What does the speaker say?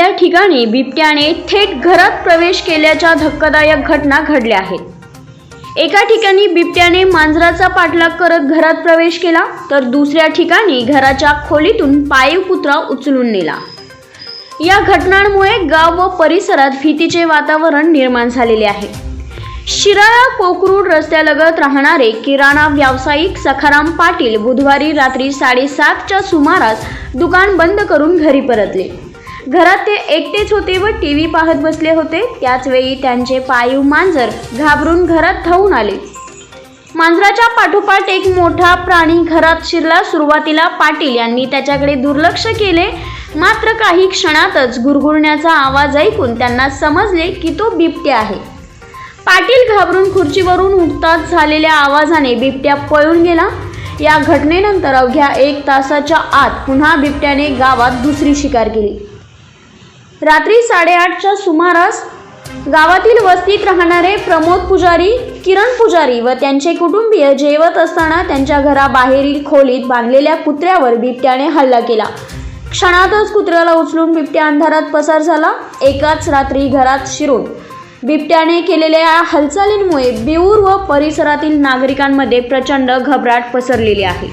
या ठिकाणी बिबट्याने थेट घरात प्रवेश केल्याच्या धक्कादायक घटना घडल्या आहेत. एका ठिकाणी बिबट्याने मांजराचा पाठलाग करत घरात प्रवेश केला तर दुसऱ्या ठिकाणी घराच्या खोलीतून पाळीव कुत्रा उचलून नेला. या घटनांमुळे गाव व परिसरात भीतीचे वातावरण निर्माण झालेले आहे. शिराळा कोकरूड रस्त्यालगत राहणारे किराणा व्यावसायिक सखाराम पाटील बुधवारी रात्री साडेसातच्या सुमारास दुकान बंद करून घरी परतले. घरात ते एकटेच होते व टी व्ही पाहत बसले होते. त्याचवेळी त्यांचे पाळीव मांजर घाबरून घरात धावून आले. मांजराच्या पाठोपाठ एक मोठा प्राणी घरात शिरला. सुरुवातीला पाटील यांनी त्याच्याकडे दुर्लक्ष केले. मात्र काही क्षणातच गुरगुरण्याचा आवाज ऐकून त्यांना समजले की तो बिबट्या आहे. पाटील घाबरून खुर्चीवरून उठताच झालेल्या आवाजाने बिबट्या पळून गेला. या घटनेनंतर अवघ्या एक तासाच्या आत पुन्हा बिबट्याने गावात दुसरी शिकार केली. रात्री साडेआठच्या सुमारास गावातील वस्तीत राहणारे प्रमोद पुजारी किरण पुजारी व त्यांचे कुटुंबीय जेवत असताना त्यांच्या घराबाहेरील खोलीत बांधलेल्या कुत्र्यावर बिबट्याने हल्ला केला. क्षणातच कुत्र्याला उचलून बिबट्या अंधारात पसार झाला. एकाच रात्री घरात शिरून बिबट्याने केलेल्या या हालचालींमुळे बिऊर व परिसरातील नागरिकांमध्ये प्रचंड घबराट पसरलेली आहे.